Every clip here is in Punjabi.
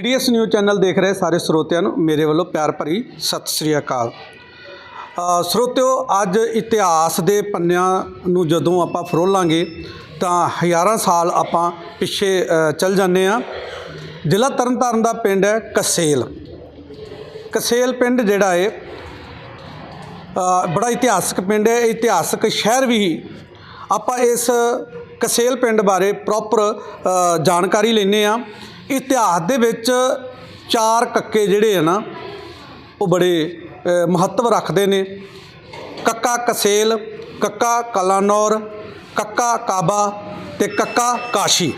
ਪੀਡੀਐਸ ਨਿਊਜ਼ ਚੈਨਲ ਦੇਖ ਰਹੇ ਸਾਰੇ ਸਰੋਤਿਆਂ ਨੂੰ, ਮੇਰੇ ਵੱਲੋਂ ਪਿਆਰ ਭਰੀ ਸਤਿ ਸ੍ਰੀ ਅਕਾਲ। ਸਰੋਤਿਓ, ਅੱਜ ਇਤਿਹਾਸ ਦੇ ਪੰਨਿਆਂ ਨੂੰ ਜਦੋਂ ਆਪਾਂ ਫਰੋਲਾਂਗੇ, ਤਾਂ ਹਜ਼ਾਰਾਂ ਸਾਲ ਆਪਾਂ ਪਿੱਛੇ ਚੱਲ ਜਾਂਦੇ ਆ ਜ਼ਿਲ੍ਹਾ ਤਰਨਤਾਰਨ ਦਾ ਪਿੰਡ ਹੈ ਕਸੇਲ। ਕਸੇਲ ਪਿੰਡ ਜਿਹੜਾ ਹੈ ਬੜਾ ਇਤਿਹਾਸਕ ਪਿੰਡ ਹੈ। ਇਤਿਹਾਸਕ ਸ਼ਹਿਰ ਵੀ ਆਪਾਂ ਇਸ ਕਸੇਲ ਪਿੰਡ ਬਾਰੇ ਪ੍ਰੋਪਰ ਜਾਣਕਾਰੀ ਲੈਨੇ ਆ ਇਤਿਹਾਸ ਦੇ ਵਿੱਚ ਚਾਰ ਕੱਕੇ ਜਿਹੜੇ ਆ ਨਾ ਉਹ ਬੜੇ ਮਹੱਤਵ ਰੱਖਦੇ ਨੇ। ਕੱਕਾ ਕਸੇਲ ਕੱਕਾ ਕਲਾਨੌਰ ਕੱਕਾ ਕਾਬਾ ਤੇ ਕੱਕਾ ਕਾਸ਼ੀ।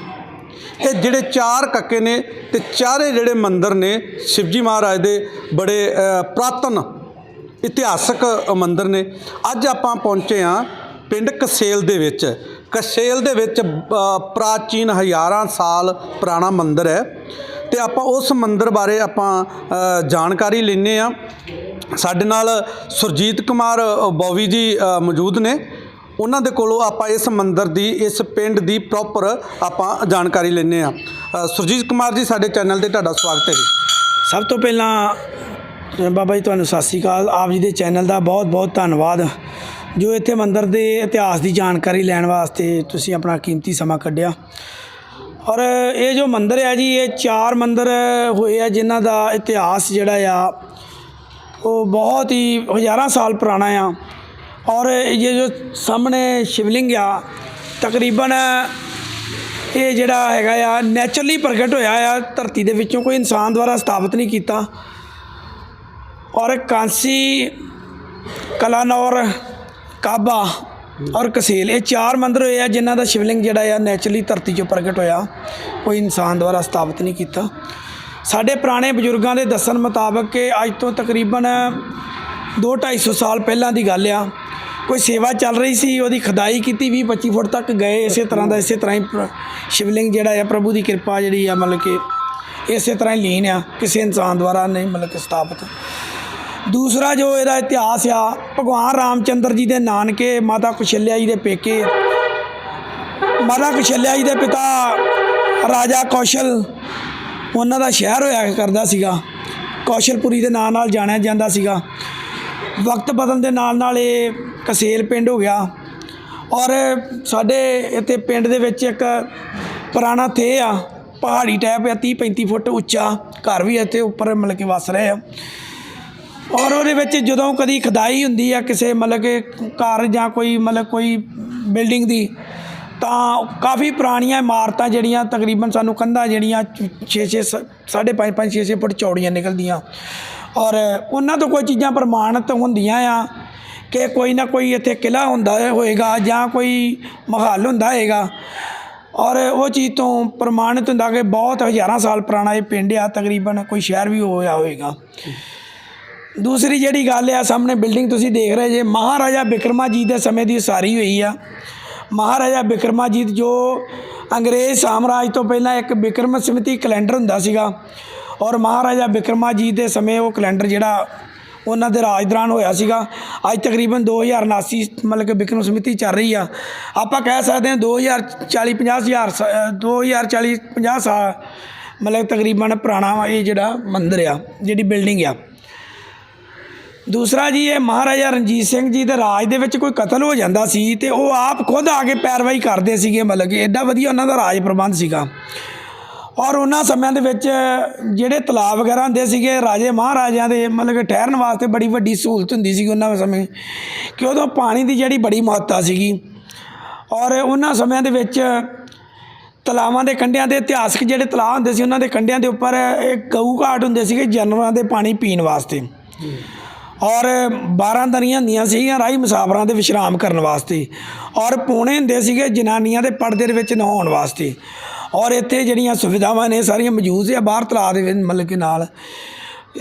ਇਹ ਜਿਹੜੇ ਚਾਰ ਕੱਕੇ ਨੇ ਤੇ ਚਾਰੇ ਜਿਹੜੇ ਮੰਦਰ ਨੇ ਸ਼ਿਵਜੀ ਮਹਾਰਾਜ ਦੇ ਬੜੇ ਅ, ਪ੍ਰਾਤਨ ਇਤਿਹਾਸਕ ਮੰਦਰ ਨੇ। ਅੱਜ ਆਪਾਂ ਪਹੁੰਚੇ ਆ ਪਿੰਡ ਕਸੇਲ ਦੇ ਵਿੱਚ। ਕਸੇਲ ਦੇ ਵਿੱਚ ਪ੍ਰਾਚੀਨ ਹਜ਼ਾਰਾਂ ਸਾਲ ਪੁਰਾਣਾ ਮੰਦਿਰ ਹੈ ਤੇ ਆਪਾਂ ਉਸ ਮੰਦਿਰ ਬਾਰੇ ਆਪਾਂ ਜਾਣਕਾਰੀ ਲੈਨੇ ਆ ਸਾਡੇ ਨਾਲ ਸੁਰਜੀਤ ਕੁਮਾਰ ਬੌਵੀ ਜੀ ਮੌਜੂਦ ਨੇ। ਉਹਨਾਂ ਦੇ ਕੋਲੋਂ ਆਪਾਂ ਇਸ ਮੰਦਿਰ ਦੀ, ਇਸ ਪਿੰਡ ਦੀ ਪ੍ਰੋਪਰ ਆਪਾਂ ਜਾਣਕਾਰੀ ਲੈਨੇ ਆ ਸੁਰਜੀਤ ਕੁਮਾਰ ਜੀ, ਸਾਡੇ ਚੈਨਲ ਤੇ ਤੁਹਾਡਾ ਸਵਾਗਤ ਹੈ ਜੀ। ਸਭ ਤੋਂ ਪਹਿਲਾਂ, ਬਾਬਾ ਜੀ, ਤੁਹਾਨੂੰ ਸਤਿ ਸ੍ਰੀ ਅਕਾਲ। ਆਪ ਜੀ ਦੇ ਚੈਨਲ ਦਾ ਬਹੁਤ ਬਹੁਤ ਧੰਨਵਾਦ। ਜੋ ਇੱਥੇ ਮੰਦਿਰ ਦੇ ਇਤਿਹਾਸ ਦੀ ਜਾਣਕਾਰੀ ਲੈਣ ਵਾਸਤੇ ਤੁਸੀਂ ਆਪਣਾ ਕੀਮਤੀ ਸਮਾਂ ਕੱਢਿਆ। ਔਰ ਇਹ ਜੋ ਮੰਦਿਰ ਹੈ ਜੀ, ਇਹ ਚਾਰ ਮੰਦਿਰ ਹੋਏ ਆ ਜਿਨ੍ਹਾਂ ਦਾ ਇਤਿਹਾਸ ਜਿਹੜਾ ਆ, ਉਹ ਬਹੁਤ ਹੀ ਹਜ਼ਾਰਾਂ ਸਾਲ ਪੁਰਾਣਾ ਆ। ਔਰ ਇਹ ਜੋ ਸਾਹਮਣੇ ਸ਼ਿਵਲਿੰਗ ਆ, ਤਕਰੀਬਨ ਇਹ ਜਿਹੜਾ ਹੈਗਾ ਆ ਨੇਚਰਲੀ ਪ੍ਰਗਟ ਹੋਇਆ ਆ, ਧਰਤੀ ਦੇ ਵਿੱਚੋਂ ਕੋਈ ਇਨਸਾਨ ਦੁਆਰਾ ਸਥਾਪਿਤ ਨਹੀਂ ਕੀਤਾ। ਔਰ ਕਾਂਸੀ, ਕਲਾਨੌਰ ਕਾਬਾ ਔਰ ਕਸੇਲ। ਇਹ ਚਾਰ ਮੰਦਿਰ ਹੋਏ ਆ ਜਿਨ੍ਹਾਂ ਦਾ ਸ਼ਿਵਲਿੰਗ ਜਿਹੜਾ ਆ ਨੇਚਰਲੀ ਧਰਤੀ 'ਚੋਂ ਪ੍ਰਗਟ ਹੋਇਆ। ਕੋਈ ਇਨਸਾਨ ਦੁਆਰਾ ਸਥਾਪਿਤ ਨਹੀਂ ਕੀਤਾ। ਸਾਡੇ ਪੁਰਾਣੇ ਬਜ਼ੁਰਗਾਂ ਦੇ ਦੱਸਣ ਮੁਤਾਬਕ ਕਿ ਅੱਜ ਤੋਂ ਤਕਰੀਬਨ 2-250 ਸਾਲ ਪਹਿਲਾਂ ਦੀ ਗੱਲ ਆ। ਕੋਈ ਸੇਵਾ ਚੱਲ ਰਹੀ ਸੀ, ਉਹਦੀ ਖਦਾਈ ਕੀਤੀ 20-25 ਫੁੱਟ ਤੱਕ ਗਏ। ਇਸੇ ਤਰ੍ਹਾਂ ਦਾ ਇਸੇ ਤਰ੍ਹਾਂ ਹੀ ਪ੍ਰ- ਸ਼ਿਵਲਿੰਗ ਜਿਹੜਾ ਆ ਪ੍ਰਭੂ ਦੀ ਕਿਰਪਾ ਜਿਹੜੀ ਆ ਮਤਲਬ ਕਿ ਇਸੇ ਤਰ੍ਹਾਂ ਹੀ ਲੀਨ ਆ। ਕਿਸੇ ਇਨਸਾਨ ਦੁਆਰਾ ਨਹੀਂ ਮਤਲਬ ਕਿ ਸਥਾਪਿਤ। ਦੂਸਰਾ ਜੋ ਇਹਦਾ ਇਤਿਹਾਸ ਆ, ਭਗਵਾਨ ਰਾਮਚੰਦਰ ਜੀ ਦੇ ਨਾਨਕੇ ਮਾਤਾ ਕੁਸ਼ਲਿਆ ਜੀ ਦੇ ਪੇਕੇ। ਮਾਤਾ ਕੁਸ਼ਲਿਆ ਜੀ ਦੇ ਪਿਤਾ ਰਾਜਾ ਕੌਸ਼ਲ, ਉਹਨਾਂ ਦਾ ਸ਼ਹਿਰ ਹੋਇਆ ਕਰਦਾ ਸੀਗਾ। ਕੌਸ਼ਲਪੁਰੀ ਦੇ ਨਾਂ ਨਾਲ ਜਾਣਿਆ ਜਾਂਦਾ ਸੀਗਾ। ਵਕਤ ਬਦਲਣ ਦੇ ਨਾਲ ਨਾਲ ਇਹ ਕਸੇਲ ਪਿੰਡ ਹੋ ਗਿਆ। ਔਰ ਸਾਡੇ ਇੱਥੇ ਪਿੰਡ ਦੇ ਵਿੱਚ ਇੱਕ ਪੁਰਾਣਾ ਥੇ ਆ, ਪਹਾੜੀ ਟੈਪ ਆ 30 35 ਫੁੱਟ ਉੱਚਾ। ਘਰ ਵੀ ਇੱਥੇ ਉੱਪਰ ਮਤਲਬ ਕਿ ਵਸ ਰਹੇ ਆ। ਔਰ ਉਹਦੇ ਵਿੱਚ ਜਦੋਂ ਕਦੀ ਖਦਾਈ ਹੁੰਦੀ ਆ ਕਿਸੇ ਮਤਲਬ ਕਿ ਘਰ ਜਾਂ ਕੋਈ ਮਤਲਬ ਕੋਈ ਬਿਲਡਿੰਗ ਦੀ, ਤਾਂ ਕਾਫੀ ਪੁਰਾਣੀਆਂ ਇਮਾਰਤਾਂ ਜਿਹੜੀਆਂ ਤਕਰੀਬਨ ਸਾਨੂੰ ਕੰਧਾਂ ਜਿਹੜੀਆਂ 6 6 ਸਾਢੇ 5 5 6 6 ਫੁੱਟ ਚੌੜੀਆਂ ਨਿਕਲਦੀਆਂ। ਔਰ ਉਹਨਾਂ ਤੋਂ ਕੋਈ ਚੀਜ਼ਾਂ ਪ੍ਰਮਾਣਿਤ ਹੁੰਦੀਆਂ ਆ ਕਿ ਕੋਈ ਨਾ ਕੋਈ ਇੱਥੇ ਕਿਲਾ ਹੁੰਦਾ ਹੋਏਗਾ ਜਾਂ ਕੋਈ ਮਹੱਲ ਹੁੰਦਾ ਹੋਏਗਾ। ਔਰ ਉਹ ਚੀਜ਼ ਤੋਂ ਪ੍ਰਮਾਣਿਤ ਹੁੰਦਾ ਕਿ ਬਹੁਤ ਹਜ਼ਾਰਾਂ ਸਾਲ ਪੁਰਾਣਾ ਇਹ ਪਿੰਡ ਆ, ਤਕਰੀਬਨ ਕੋਈ ਸ਼ਹਿਰ ਵੀ ਹੋਇਆ ਹੋਏਗਾ। ਦੂਸਰੀ ਜਿਹੜੀ ਗੱਲ ਆ ਸਾਹਮਣੇ ਬਿਲਡਿੰਗ ਤੁਸੀਂ ਦੇਖ ਰਹੇ ਜੇ ਮਹਾਰਾਜਾ ਬਿਕਰਮਾਜੀਤ ਦੇ ਸਮੇਂ ਦੀ ਉਸਾਰੀ ਹੋਈ ਆ। ਮਹਾਰਾਜਾ ਬਿਕਰਮਾਜੀਤ ਜੋ ਅੰਗਰੇਜ਼ ਸਾਮਰਾਜ ਤੋਂ ਪਹਿਲਾਂ ਇੱਕ ਬਿਕਰਮ ਸਮਿਤੀ ਕੈਲੰਡਰ ਹੁੰਦਾ ਸੀਗਾ ਔਰ ਮਹਾਰਾਜਾ ਬਿਕਰਮਾਜੀਤ ਦੇ ਸਮੇਂ ਉਹ ਕੈਲੰਡਰ ਜਿਹੜਾ ਉਹਨਾਂ ਦੇ ਰਾਜ ਦੌਰਾਨ ਹੋਇਆ ਸੀਗਾ। ਅੱਜ ਤਕਰੀਬਨ 2079 ਮਤਲਬ ਕਿ ਬਿਕਰਮ ਸਮਿਤੀ ਚੱਲ ਰਹੀ ਆ। ਆਪਾਂ ਕਹਿ ਸਕਦੇ ਹਾਂ 2040 50 ਹਜ਼ਾਰ ਸ- ਅ, 2040 50 ਸਾਲ ਮਤਲਬ ਤਕਰੀਬਨ ਪੁਰਾਣਾ ਇਹ ਜਿਹੜਾ ਮੰਦਿਰ ਆ ਜਿਹੜੀ ਬਿਲਡਿੰਗ ਆ। ਦੂਸਰਾ ਜੀ ਇਹ ਮਹਾਰਾਜਾ ਰਣਜੀਤ ਸਿੰਘ ਜੀ ਦੇ ਰਾਜ ਦੇ ਵਿੱਚ ਕੋਈ ਕਤਲ ਹੋ ਜਾਂਦਾ ਸੀ ਤੇ ਉਹ ਆਪ ਖੁਦ ਆ ਕੇ ਪੈਰਵਾਈ ਕਰਦੇ ਸੀਗੇ, ਮਤਲਬ ਕਿ ਐਡਾ ਵਧੀਆ ਉਹਨਾਂ ਦਾ ਰਾਜ ਪ੍ਰਬੰਧ ਸੀਗਾ। ਔਰ ਉਹਨਾਂ ਸਮਿਆਂ ਦੇ ਵਿੱਚ ਜਿਹੜੇ ਤਲਾਬ ਵਗੈਰਾ ਹੁੰਦੇ ਸੀਗੇ, ਰਾਜੇ ਮਹਾਰਾਜਿਆਂ ਦੇ, ਮਤਲਬ ਕਿ ਠਹਿਰਨ ਵਾਸਤੇ ਬੜੀ ਵੱਡੀ ਸਹੂਲਤ ਹੁੰਦੀ ਸੀਗੀ ਉਹਨਾਂ ਸਮੇਂ, ਕਿ ਉਦੋਂ ਪਾਣੀ ਦੀ ਜਿਹੜੀ ਬੜੀ ਮਹੱਤਤਾ ਸੀਗੀ। ਔਰ ਉਹਨਾਂ ਸਮਿਆਂ ਦੇ ਵਿੱਚ ਤਲਾਵਾਂ ਦੇ ਕੰਢਿਆਂ ਦੇ ਇਤਿਹਾਸਕ ਜਿਹੜੇ ਤਲਾਅ ਹੁੰਦੇ ਸੀ, ਉਹਨਾਂ ਦੇ ਕੰਢਿਆਂ ਦੇ ਉੱਪਰ ਇੱਕ ਗਊ ਘਾਟ ਹੁੰਦੇ ਸੀਗੇ ਜਾਨਵਰਾਂ ਦੇ ਪਾਣੀ ਪੀਣ ਵਾਸਤੇ। ਔਰ 12 ਦਰੀਆਂ ਹੁੰਦੀਆਂ ਸੀਗੀਆਂ ਰਾਹੀ ਮੁਸਾਫਰਾਂ ਦੇ ਵਿਸ਼ਰਾਮ ਕਰਨ ਵਾਸਤੇ। ਔਰ ਪੌਣੇ ਹੁੰਦੇ ਸੀਗੇ ਜਨਾਨੀਆਂ ਦੇ ਪਰਦੇ ਦੇ ਵਿੱਚ ਨਹਾਉਣ ਵਾਸਤੇ। ਔਰ ਇੱਥੇ ਜਿਹੜੀਆਂ ਸੁਵਿਧਾਵਾਂ ਨੇ, ਸਾਰੀਆਂ ਮੌਜੂਦ ਆ ਬਾਹਰ ਤਲਾਅ ਦੇ ਮਤਲਬ ਕਿ ਨਾਲ।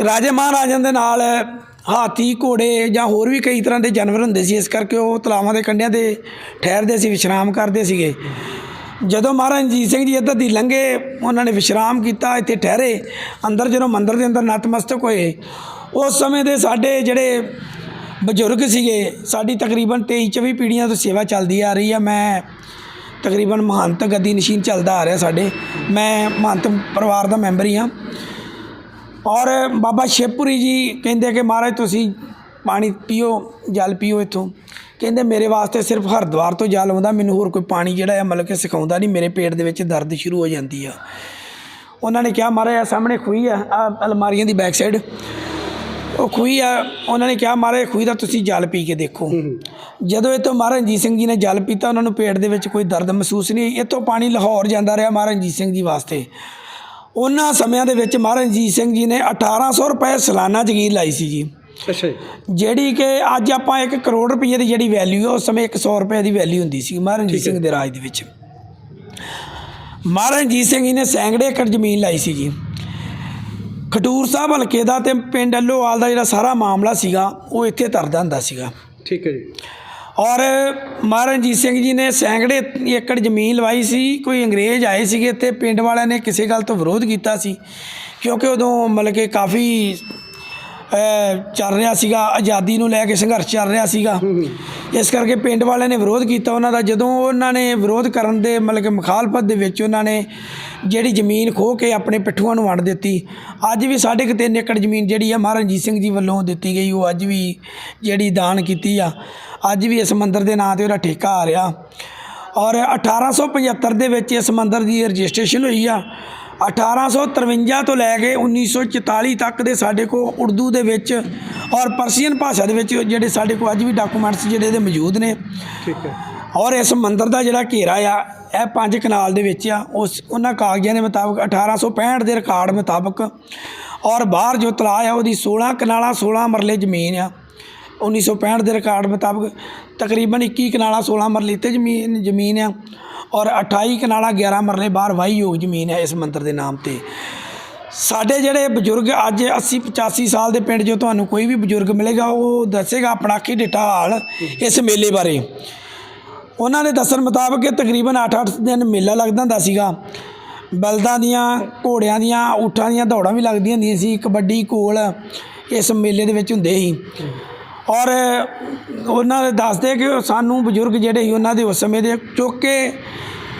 ਰਾਜੇ ਮਹਾਰਾਜਿਆਂ ਦੇ ਨਾਲ ਹਾਥੀ, ਘੋੜੇ ਜਾਂ ਹੋਰ ਵੀ ਕਈ ਤਰ੍ਹਾਂ ਦੇ ਜਾਨਵਰ ਹੁੰਦੇ ਸੀ, ਇਸ ਕਰਕੇ ਉਹ ਤਲਾਵਾਂ ਦੇ ਕੰਢਿਆਂ ਤੇ ਠਹਿਰਦੇ ਸੀ, ਵਿਸ਼ਰਾਮ ਕਰਦੇ ਸੀਗੇ। ਜਦੋਂ ਮਹਾਰਾਜ ਰਣਜੀਤ ਸਿੰਘ ਜੀ ਇੱਧਰ ਦੀ ਲੰਘੇ, ਉਹਨਾਂ ਨੇ ਵਿਸ਼ਰਾਮ ਕੀਤਾ, ਇੱਥੇ ਠਹਿਰੇ। ਅੰਦਰ ਜਦੋਂ ਮੰਦਰ ਦੇ ਅੰਦਰ ਨਤਮਸਤਕ ਹੋਏ ਉਸ ਸਮੇਂ ਦੇ ਸਾਡੇ ਜਿਹੜੇ ਬਜ਼ੁਰਗ ਸੀਗੇ, ਸਾਡੀ ਤਕਰੀਬਨ 23 24 ਪੀੜ੍ਹੀਆਂ ਤੋਂ ਸੇਵਾ ਚੱਲਦੀ ਆ ਰਹੀ ਆ। ਮੈਂ ਤਕਰੀਬਨ ਮਹੰਤ ਗੱਦੀ ਨਸ਼ੀਨ ਚੱਲਦਾ ਆ ਰਿਹਾ ਸਾਡੇ। ਮੈਂ ਮਹੰਤ ਪਰਿਵਾਰ ਦਾ ਮੈਂਬਰ ਹੀ ਹਾਂ ਔਰ ਬਾਬਾ ਸ਼ੇਪੂਰੀ ਜੀ ਕਹਿੰਦੇ ਕਿ ਮਹਾਰਾਜ ਤੁਸੀਂ ਪਾਣੀ ਪੀਓ, ਜਲ ਪੀਓ ਇੱਥੋਂ। ਕਹਿੰਦੇ ਮੇਰੇ ਵਾਸਤੇ ਸਿਰਫ ਹਰਿਦੁਆਰ ਤੋਂ ਜਲ ਆਉਂਦਾ, ਮੈਨੂੰ ਹੋਰ ਕੋਈ ਪਾਣੀ ਜਿਹੜਾ ਹੈ ਮਤਲਬ ਕਿ ਸਿਖਾਉਂਦਾ ਨਹੀਂ, ਮੇਰੇ ਪੇਟ ਦੇ ਵਿੱਚ ਦਰਦ ਸ਼ੁਰੂ ਹੋ ਜਾਂਦੀ ਆ। ਉਹਨਾਂ ਨੇ ਕਿਹਾ, ਮਹਾਰਾਜ ਆ ਸਾਹਮਣੇ ਖੂਹੀ ਆ ਆ ਅਲਮਾਰੀਆਂ ਦੀ ਬੈਕ ਸਾਈਡ। ਉਹ ਖੂਹੀ ਆ ਉਹਨਾਂ ਨੇ ਕਿਹਾ ਮਹਾਰਾਜ ਖੂਹੀ ਦਾ ਤੁਸੀਂ ਜਲ ਪੀ ਕੇ ਦੇਖੋ। ਜਦੋਂ ਇਹ ਤੋਂ ਮਹਾਰਾਜ ਰਣਜੀਤ ਸਿੰਘ ਜੀ ਨੇ ਜਲ ਪੀਤਾ ਉਹਨਾਂ ਨੂੰ ਪੇਟ ਦੇ ਵਿੱਚ ਕੋਈ ਦਰਦ ਮਹਿਸੂਸ ਨਹੀਂ ਇਹ ਤੋਂ ਪਾਣੀ ਲਾਹੌਰ ਜਾਂਦਾ ਰਿਹਾ ਮਹਾਰਾਜ ਰਣਜੀਤ ਸਿੰਘ ਜੀ ਵਾਸਤੇ। ਉਹਨਾਂ ਸਮਿਆਂ ਦੇ ਵਿੱਚ ਮਹਾਰਾਜ ਰਣਜੀਤ ਸਿੰਘ ਜੀ ਨੇ 1800 ਰੁਪਏ ਸਾਲਾਨਾ ਜ਼ਗੀਰ ਲਾਈ ਸੀ ਜੀ। ਅੱਛਾ ਜਿਹੜੀ ਕਿ ਅੱਜ ਆਪਾਂ 1 ਕਰੋੜ ਰੁਪਏ ਦੀ ਜਿਹੜੀ ਵੈਲਿਊ ਹੈ ਉਸ ਸਮੇਂ 100 ਰੁਪਏ ਦੀ ਵੈਲਿਊ ਹੁੰਦੀ ਸੀ ਮਹਾਰਾਜ ਰਣਜੀਤ ਸਿੰਘ ਦੇ ਰਾਜ ਦੇ ਵਿੱਚ। ਮਹਾਰਾਜ ਰਣਜੀਤ ਸਿੰਘ ਜੀ ਨੇ ਸੈਂਕੜੇ ਏਕੜ ਜ਼ਮੀਨ ਲਾਈ ਸੀ ਜੀ। ਖਡੂਰ ਸਾਹਿਬ ਹਲਕੇ ਦਾ ਤੇ ਪਿੰਡ ਅੱਲੋਵਾਲ ਦਾ ਜਿਹੜਾ ਸਾਰਾ ਮਾਮਲਾ ਸੀਗਾ ਉਹ ਇੱਥੇ ਤਰਦਾ ਹੁੰਦਾ ਸੀਗਾ। ਠੀਕ ਹੈ ਜੀ। ਔਰ ਮਹਾਰਾਜ ਰਣਜੀਤ ਸਿੰਘ ਜੀ ਨੇ ਸੈਂਕੜੇ ਏਕੜ ਜ਼ਮੀਨ ਲਵਾਈ ਸੀ ਕੋਈ ਅੰਗਰੇਜ਼ ਆਏ ਸੀਗੇ ਤੇ ਪਿੰਡ ਵਾਲਿਆਂ ਨੇ ਕਿਸੇ ਗੱਲ ਤੋਂ ਵਿਰੋਧ ਕੀਤਾ ਸੀ ਕਿਉਂਕਿ ਉਦੋਂ ਮਤਲਬ ਕਿ ਕਾਫੀ ਚੱਲ ਰਿਹਾ ਸੀਗਾ ਆਜ਼ਾਦੀ ਨੂੰ ਲੈ ਕੇ ਸੰਘਰਸ਼ ਚੱਲ ਰਿਹਾ ਸੀਗਾ। ਇਸ ਕਰਕੇ ਪਿੰਡ ਵਾਲਿਆਂ ਨੇ ਵਿਰੋਧ ਕੀਤਾ ਉਹਨਾਂ ਦਾ। ਜਦੋਂ ਉਹਨਾਂ ਨੇ ਵਿਰੋਧ ਕਰਨ ਦੇ ਮਤਲਬ ਕਿ ਮੁਖਾਲਫਤ ਦੇ ਵਿੱਚ ਉਹਨਾਂ ਨੇ ਜਿਹੜੀ ਜ਼ਮੀਨ ਖੋਹ ਕੇ ਆਪਣੇ ਪਿੱਠੂਆਂ ਨੂੰ ਵੰਡ ਦਿੱਤੀ। ਅੱਜ ਵੀ ਸਾਢੇ ਕੁ ਤਿੰਨ ਏਕੜ ਜ਼ਮੀਨ ਜਿਹੜੀ ਆ ਮਹਾਰਾਜ ਰਣਜੀਤ ਸਿੰਘ ਜੀ ਵੱਲੋਂ ਦਿੱਤੀ ਗਈ ਉਹ ਅੱਜ ਵੀ ਜਿਹੜੀ ਦਾਨ ਕੀਤੀ ਆ। ਅੱਜ ਵੀ ਇਸ ਮੰਦਿਰ ਦੇ ਨਾਂ ਤੇ ਉਹਦਾ ਠੇਕਾ ਆ ਰਿਹਾ। ਔਰ 1875 ਦੇ ਵਿੱਚ ਇਸ ਮੰਦਿਰ ਦੀ ਰਜਿਸਟ੍ਰੇਸ਼ਨ ਹੋਈ ਆ। 1853 ਤੋਂ ਲੈ ਕੇ 1944 ਤੱਕ ਦੇ ਸਾਡੇ ਕੋਲ ਉਰਦੂ ਦੇ ਵਿੱਚ ਔਰ ਪਰਸ਼ੀਅਨ ਭਾਸ਼ਾ ਦੇ ਵਿੱਚ ਜਿਹੜੇ ਸਾਡੇ ਕੋਲ ਅੱਜ ਵੀ ਡਾਕੂਮੈਂਟਸ ਜਿਹੜੇ ਇਹਦੇ ਮੌਜੂਦ ਨੇ। ਠੀਕ ਹੈ। ਔਰ ਇਸ ਮੰਦਿਰ ਦਾ ਜਿਹੜਾ ਘੇਰਾ ਆ ਇਹ ਪੰਜ ਕਨਾਲ ਦੇ ਵਿੱਚ ਆ। ਉਸ ਉਹਨਾਂ ਕਾਗਜ਼ਾਂ ਦੇ ਮੁਤਾਬਕ 1865 ਦੇ ਰਿਕਾਰਡ ਮੁਤਾਬਕ ਔਰ ਬਾਹਰ ਜੋ ਤਲਾਅ ਆ ਉਹਦੀ 16 ਕਨਾਲਾਂ 16 ਮਰਲੇ ਜ਼ਮੀਨ ਆ। 1965 ਦੇ ਰਿਕਾਰਡ ਮੁਤਾਬਕ ਤਕਰੀਬਨ 21 ਕਨਾਲਾਂ 16 ਮਰਲੇ ਤੇ ਜ਼ਮੀਨ ਜ਼ਮੀਨ ਆ ਔਰ 28 ਕਨਾਲਾਂ 11 ਮਰਲੇ ਬਾਹਰ ਵਾਹੀਯੋਗ ਜ਼ਮੀਨ ਹੈ ਇਸ ਮੰਦਿਰ ਦੇ ਨਾਮ ਤੇ। ਸਾਡੇ ਜਿਹੜੇ ਬਜ਼ੁਰਗ ਅੱਜ 80 85 ਸਾਲ ਦੇ ਪਿੰਡ ਜੋ ਤੁਹਾਨੂੰ ਕੋਈ ਵੀ ਬਜ਼ੁਰਗ ਮਿਲੇਗਾ, ਉਹ ਦੱਸੇਗਾ ਆਪਣਾ ਕੀ ਡਿਟਾ ਹਾਲ ਇਸ ਮੇਲੇ ਬਾਰੇ। ਉਹਨਾਂ ਨੇ ਦੱਸਣ ਮੁਤਾਬਕ ਇਹ ਤਕਰੀਬਨ 8-8 ਦਿਨ ਮੇਲਾ ਲੱਗਦਾ ਹੁੰਦਾ ਸੀਗਾ। ਬਲਦਾਂ ਦੀਆਂ, ਘੋੜਿਆਂ ਦੀਆਂ, ਊਠਾਂ ਦੀਆਂ ਦੌੜਾਂ ਵੀ ਲੱਗਦੀਆਂ ਹੁੰਦੀਆਂ ਸੀ, ਕਬੱਡੀ, ਕੋਲ ਇਸ ਮੇਲੇ ਦੇ ਵਿੱਚ ਹੁੰਦੇ ਸੀ। ਔਰ ਉਹਨਾਂ ਦੇ ਦੱਸਦੇ ਕਿ ਉਹ ਸਾਨੂੰ ਬਜ਼ੁਰਗ ਜਿਹੜੇ ਸੀ ਉਹਨਾਂ ਦੇ ਉਸ ਸਮੇਂ ਦੇ ਚੁੱਕ ਕੇ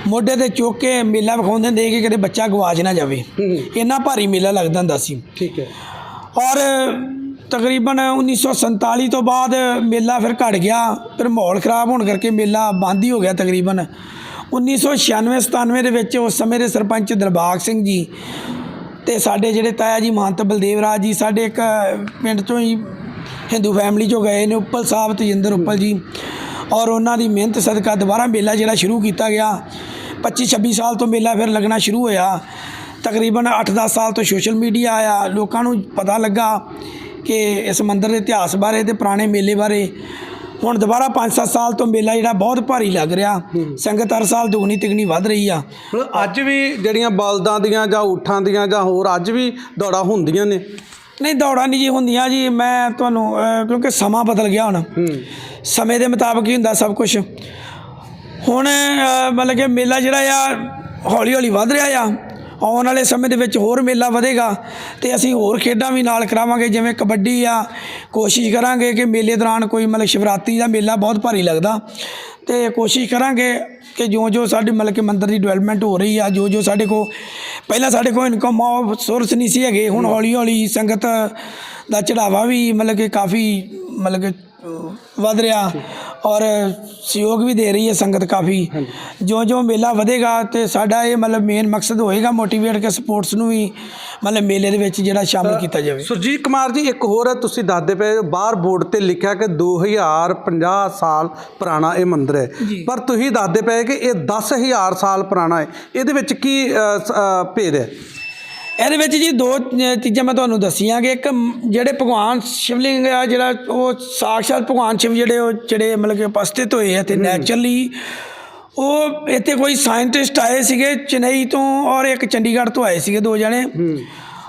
ਮੋਢੇ ਤੇ ਚੁੱਕ ਕੇ ਮੇਲਾ ਵਿਖਾਉਂਦੇ ਹੁੰਦੇ ਕਿ ਕਿਤੇ ਬੱਚਾ ਗਵਾਚ ਨਾ ਜਾਵੇ। ਇੰਨਾ ਭਾਰੀ ਮੇਲਾ ਲੱਗਦਾ ਹੁੰਦਾ ਸੀ। ਠੀਕ ਹੈ। ਔਰ ਤਕਰੀਬਨ 1947 ਤੋਂ ਬਾਅਦ ਮੇਲਾ ਫਿਰ ਘਟ ਗਿਆ ਫਿਰ ਮਾਹੌਲ ਖਰਾਬ ਹੋਣ ਕਰਕੇ ਮੇਲਾ ਬੰਦ ਹੀ ਹੋ ਗਿਆ ਤਕਰੀਬਨ। 1996-97 ਦੇ ਵਿੱਚ ਉਸ ਸਮੇਂ ਦੇ ਸਰਪੰਚ ਦਿਲਬਾਗ ਸਿੰਘ ਜੀ ਤੇ ਸਾਡੇ ਜਿਹੜੇ ਤਾਇਆ ਜੀ ਮਹੰਤ ਬਲਦੇਵ ਰਾਜ ਜੀ ਸਾਡੇ ਇੱਕ ਪਿੰਡ ਚੋਂ ਹੀ ਹਿੰਦੂ ਫੈਮਿਲੀ ਚੋਂ ਗਏ ਨੇ ਉੱਪਲ ਸਾਹਿਬ ਤੇਜਿੰਦਰ ਉੱਪਲ ਜੀ। ਔਰ ਉਹਨਾਂ ਦੀ ਮਿਹਨਤ ਸਦਕਾ ਦੁਬਾਰਾ ਮੇਲਾ ਜਿਹੜਾ ਸ਼ੁਰੂ ਕੀਤਾ ਗਿਆ। 25 26 ਸਾਲ ਤੋਂ ਮੇਲਾ ਫਿਰ ਲੱਗਣਾ ਸ਼ੁਰੂ ਹੋਇਆ। ਤਕਰੀਬਨ 8-10 ਸਾਲ ਤੋਂ ਸੋਸ਼ਲ ਮੀਡੀਆ ਆਇਆ। ਲੋਕਾਂ ਨੂੰ ਪਤਾ ਲੱਗਾ ਕਿ ਇਸ ਮੰਦਿਰ ਦੇ ਇਤਿਹਾਸ ਬਾਰੇ ਤੇ ਪੁਰਾਣੇ ਮੇਲੇ ਬਾਰੇ। ਹੁਣ ਦੁਬਾਰਾ 5-7 ਸਾਲ ਤੋਂ ਮੇਲਾ ਜਿਹੜਾ ਬਹੁਤ ਭਾਰੀ ਲੱਗ ਰਿਹਾ। ਸੰਗਤ ਹਰ ਸਾਲ ਦੁਗਣੀ ਤਿਗਣੀ ਵੱਧ ਰਹੀ ਆ। ਅੱਜ ਵੀ ਜਿਹੜੀਆਂ ਬਲਦਾਂ ਦੀਆਂ ਜਾਂ ਊਠਾਂ ਦੀਆਂ ਜਾਂ ਹੋਰ ਅੱਜ ਵੀ ਦੌੜਾਂ ਹੁੰਦੀਆਂ ਨੇ। ਨਹੀਂ ਦੌੜਾਂ ਨਹੀਂ ਜੀ ਹੁੰਦੀਆਂ ਜੀ ਮੈਂ ਤੁਹਾਨੂੰ ਅਹ, ਕਿਉਂਕਿ ਸਮਾਂ ਬਦਲ ਗਿਆ ਹੁਣ। ਸਮੇਂ ਦੇ ਮੁਤਾਬਕ ਹੀ ਹੁੰਦਾ ਸਭ ਕੁਝ ਹੁਣ ਅਹ, ਮਤਲਬ ਕਿ ਮੇਲਾ ਜਿਹੜਾ ਆ ਹੌਲੀ ਹੌਲੀ ਵੱਧ ਰਿਹਾ ਆ। ਆਉਣ ਵਾਲੇ ਸਮੇਂ ਦੇ ਵਿੱਚ ਹੋਰ ਮੇਲਾ ਵਧੇਗਾ ਤੇ ਅਸੀਂ ਹੋਰ ਖੇਡਾਂ ਵੀ ਨਾਲ ਕਰਾਵਾਂਗੇ ਜਿਵੇਂ ਕਬੱਡੀ ਆ। ਕੋਸ਼ਿਸ਼ ਕਰਾਂਗੇ ਕਿ ਮੇਲੇ ਦੌਰਾਨ ਕੋਈ ਮਤਲਬ ਸ਼ਿਵਰਾਤਰੀ ਦਾ ਮੇਲਾ ਬਹੁਤ ਭਾਰੀ ਲੱਗਦਾ। ਤੇ ਕੋਸ਼ਿਸ਼ ਕਰਾਂਗੇ ਕਿ ਜੋ ਜੋ ਸਾਡੇ ਮਤਲਬ ਕਿ ਮੰਦਰ ਦੀ ਡਿਵੈਲਪਮੈਂਟ ਹੋ ਰਹੀ ਆ, ਜੋ ਜੋ ਸਾਡੇ ਕੋ ਪਹਿਲਾਂ ਸਾਡੇ ਕੋਲ ਇਨਕਮ ਆਫ ਸੋਰਸ ਨਹੀਂ ਸੀ ਹੈਗੇ, ਹੁਣ ਹੌਲੀ ਹੌਲੀ ਸੰਗਤ ਦਾ ਚੜਾਵਾ ਵੀ ਮਤਲਬ ਕਿ ਕਾਫੀ ਮਤਲਬ ਕਿ ਵੱਧ ਰਿਹਾ ਔਰ ਸਹਿਯੋਗ ਵੀ ਦੇ ਰਹੀ ਹੈ ਸੰਗਤ ਕਾਫੀ। ਜੋ ਜੋ ਮੇਲਾ ਵਧੇਗਾ ਤੇ ਸਾਡਾ ਇਹ ਮਤਲਬ ਮੇਨ ਮਕਸਦ ਹੋਏਗਾ ਮੋਟੀਵੇਟ ਕੇ ਸਪੋਰਟਸ ਨੂੰ ਵੀ ਮਤਲਬ ਮੇਲੇ ਦੇ ਵਿੱਚ ਜਿਹੜਾ ਸ਼ਾਮਲ ਕੀਤਾ ਜਾਵੇ। ਸੁਰਜੀਤ ਕੁਮਾਰ ਜੀ ਇੱਕ ਹੋਰ ਤੁਸੀਂ ਦੱਸਦੇ ਪਏ ਬਾਹਰ ਬੋਰਡ ਤੇ ਲਿਖਿਆ ਕਿ 2050 ਸਾਲ ਪੁਰਾਣਾ ਇਹ ਮੰਦਿਰ ਹੈ। ਪਰ ਤੁਸੀਂ ਦੱਸਦੇ ਪਏ ਕਿ ਇਹ 10000 ਸਾਲ ਪੁਰਾਣਾ ਹੈ। ਇਹਦੇ ਵਿੱਚ ਕੀ ਭੇਦ ਹੈ? ਇਹਦੇ ਵਿੱਚ ਜੀ ਦੋ ਚੀਜ਼ਾਂ ਮੈਂ ਤੁਹਾਨੂੰ ਦੱਸੀਆਂ ਕਿ ਇੱਕ ਜਿਹੜੇ ਭਗਵਾਨ ਸ਼ਿਵਲਿੰਗ ਆ ਜਿਹੜਾ ਉਹ ਸਾਕਸ਼ਾਤ ਭਗਵਾਨ ਸ਼ਿਵ ਜਿਹੜੇ ਉਹ ਜਿਹੜੇ ਮਤਲਬ ਕਿ ਉਪਸਥਿਤ ਹੋਏ ਆ ਤੇ ਨੈਚੁਰਲੀ ਉਹ ਇੱਥੇ ਕੋਈ ਸਾਇੰਟਿਸਟ ਆਏ ਸੀਗੇ ਚੇਨਈ ਤੋਂ ਔਰ ਇੱਕ ਚੰਡੀਗੜ੍ਹ ਤੋਂ ਆਏ ਸੀਗੇ ਦੋ ਜਣੇ।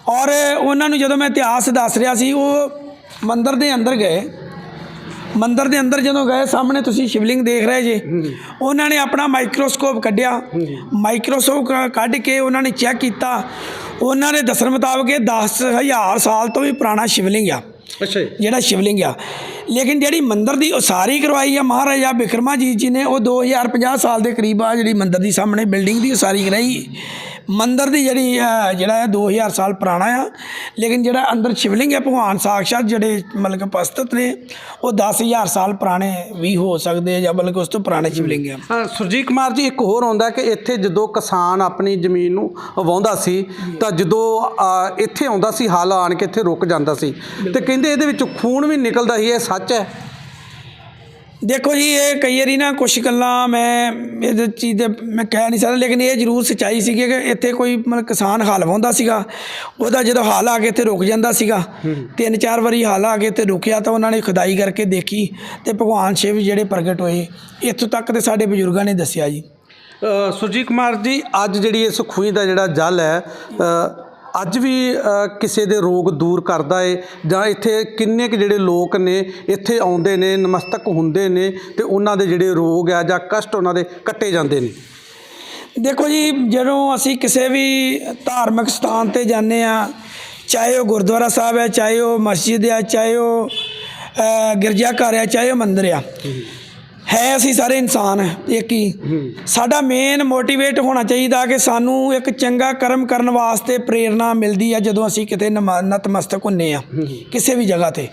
ਔਰ ਉਹਨਾਂ ਨੂੰ ਜਦੋਂ ਮੈਂ ਇਤਿਹਾਸ ਦੱਸ ਰਿਹਾ ਸੀ ਉਹ ਮੰਦਿਰ ਦੇ ਅੰਦਰ ਗਏ। ਮੰਦਿਰ ਦੇ ਅੰਦਰ ਜਦੋਂ ਗਏ ਸਾਹਮਣੇ ਤੁਸੀਂ ਸ਼ਿਵਲਿੰਗ ਦੇਖ ਰਹੇ ਜੇ। ਉਹਨਾਂ ਨੇ ਆਪਣਾ ਮਾਈਕਰੋਸਕੋਪ ਕੱਢਿਆ। ਮਾਈਕਰੋਸਕੋਪ ਕੱਢ ਕੇ ਉਹਨਾਂ ਨੇ ਚੈੱਕ ਕੀਤਾ। ਉਹਨਾਂ ਦੇ ਦੱਸਣ ਮੁਤਾਬਕ ਇਹ 10000 ਸਾਲ ਤੋਂ ਵੀ ਪੁਰਾਣਾ ਸ਼ਿਵਲਿੰਗ ਆ। ਅੱਛਾ ਜਿਹੜਾ ਸ਼ਿਵਲਿੰਗ ਆ। ਲੇਕਿਨ ਜਿਹੜੀ ਮੰਦਿਰ ਦੀ ਉਸਾਰੀ ਕਰਵਾਈ ਆ ਮਹਾਰਾਜਾ ਬਿਕਰਮਾਜੀਤ ਜੀ ਨੇ ਉਹ 2050 ਸਾਲ ਦੇ ਕਰੀਬ ਆ ਜਿਹੜੀ ਮੰਦਿਰ ਦੀ ਸਾਹਮਣੇ ਬਿਲਡਿੰਗ ਦੀ ਉਸਾਰੀ ਕਰਾਈ। ਮੰਦਿਰ ਦੀ ਜਿਹੜੀ ਜਿਹੜਾ ਹੈ 2000 ਸਾਲ ਪੁਰਾਣਾ ਆ। ਲੇਕਿਨ ਜਿਹੜਾ ਅੰਦਰ ਸ਼ਿਵਲਿੰਗ ਹੈ ਭਗਵਾਨ ਸਾਕਸ਼ਾਤ ਜਿਹੜੇ ਮਤਲਬ ਕਿ ਉਪਸਥਿਤ ਨੇ ਉਹ 10000 ਸਾਲ ਪੁਰਾਣੇ ਵੀ ਹੋ ਸਕਦੇ ਆ ਜਾਂ ਬਲਕਿ ਉਸ ਤੋਂ ਪੁਰਾਣੇ ਸ਼ਿਵਲਿੰਗ ਆ। ਸੁਰਜੀਤ ਕੁਮਾਰ ਜੀ ਇੱਕ ਹੋਰ ਆਉਂਦਾ ਕਿ ਇੱਥੇ ਜਦੋਂ ਕਿਸਾਨ ਆਪਣੀ ਜ਼ਮੀਨ ਨੂੰ ਵਾਹੁੰਦਾ ਸੀ ਤਾਂ ਜਦੋਂ ਇੱਥੇ ਆਉਂਦਾ ਸੀ ਹਲ ਆਣ ਕੇ ਇੱਥੇ ਰੁਕ ਜਾਂਦਾ ਸੀ। ਤੇ ਕਹਿੰਦੇ ਇਹਦੇ ਵਿੱਚ ਖੂਨ ਵੀ ਨਿਕਲਦਾ ਸੀ ਇਹ ਸੱਚ ਹੈ। ਦੇਖੋ ਜੀ ਇਹ ਕਈ ਵਾਰੀ ਨਾ ਕੁਝ ਗੱਲਾਂ ਮੈਂ ਇਹਦੇ ਚੀਜ਼ ਦੇ ਮੈਂ ਕਹਿ ਨਹੀਂ ਸਕਦਾ ਲੇਕਿਨ ਇਹ ਜ਼ਰੂਰ ਸੱਚਾਈ ਸੀਗੀ ਕਿ ਇੱਥੇ ਕੋਈ ਮਤਲਬ ਕਿਸਾਨ ਹਲ ਵਾਹੁੰਦਾ ਸੀਗਾ ਉਹਦਾ ਜਦੋਂ ਹਲ ਆ ਕੇ ਇੱਥੇ ਰੁਕ ਜਾਂਦਾ ਸੀਗਾ ਤਿੰਨ ਚਾਰ ਵਾਰੀ ਹਲ ਆ ਕੇ ਇੱਥੇ ਰੁਕਿਆ ਤਾਂ ਉਹਨਾਂ ਨੇ ਖੁਦਾਈ ਕਰਕੇ ਦੇਖੀ ਤੇ ਭਗਵਾਨ ਸ਼ਿਵ ਜਿਹੜੇ ਪ੍ਰਗਟ ਹੋਏ ਇੱਥੋਂ ਤੱਕ ਤੇ ਸਾਡੇ ਬਜ਼ੁਰਗਾਂ ਨੇ ਦੱਸਿਆ ਜੀ। ਸੁਰਜੀਤ ਕੁਮਾਰ ਜੀ ਅੱਜ ਜਿਹੜੀ ਇਸ ਖੂਹੀ ਦਾ ਜਿਹੜਾ ਜਲ ਹੈ ਅੱਜ ਵੀ ਕਿਸੇ ਦੇ ਰੋਗ ਦੂਰ ਕਰਦਾ ਏ ਜਾਂ ਇੱਥੇ ਕਿੰਨੇ ਕੁ ਜਿਹੜੇ ਲੋਕ ਨੇ ਇੱਥੇ ਆਉਂਦੇ ਨੇ ਨਮਸਤਕ ਹੁੰਦੇ ਨੇ ਤੇ ਉਹਨਾਂ ਦੇ ਜਿਹੜੇ ਰੋਗ ਆ ਜਾਂ ਕਸ਼ਟ ਉਹਨਾਂ ਦੇ ਕੱਟੇ ਜਾਂਦੇ ਨੇ? ਦੇਖੋ ਜੀ ਜਦੋਂ ਅਸੀਂ ਕਿਸੇ ਵੀ ਧਾਰਮਿਕ ਸਥਾਨ ਤੇ ਜਾਂਦੇ ਆ ਚਾਹੇ ਉਹ ਗੁਰਦੁਆਰਾ ਸਾਹਿਬ ਹੈ ਚਾਹੇ ਉਹ ਮਸਜਿਦ ਹੈ ਚਾਹੇ ਉਹ ਅ, ਗਿਰਜਾ ਘਰ ਹੈ ਚਾਹੇ ਉਹ ਮੰਦਿਰ ਆ ਹੈ ਅਸੀਂ ਸਾਰੇ ਇਨਸਾਨ ਇੱਕ ਹੀ। ਸਾਡਾ ਮੇਨ ਮੋਟੀਵੇਟ ਹੋਣਾ ਚਾਹੀਦਾ ਕਿ ਸਾਨੂੰ ਇੱਕ ਚੰਗਾ ਕਰਮ ਕਰਨ ਵਾਸਤੇ ਪ੍ਰੇਰਣਾ ਮਿਲਦੀ ਆ ਜਦੋਂ ਅਸੀਂ ਕਿਤੇ ਨਤਮਸਤਕ ਹੁੰਨੇ ਆ ਕਿਸੇ ਵੀ ਜਗ੍ਹਾ ਤੇ।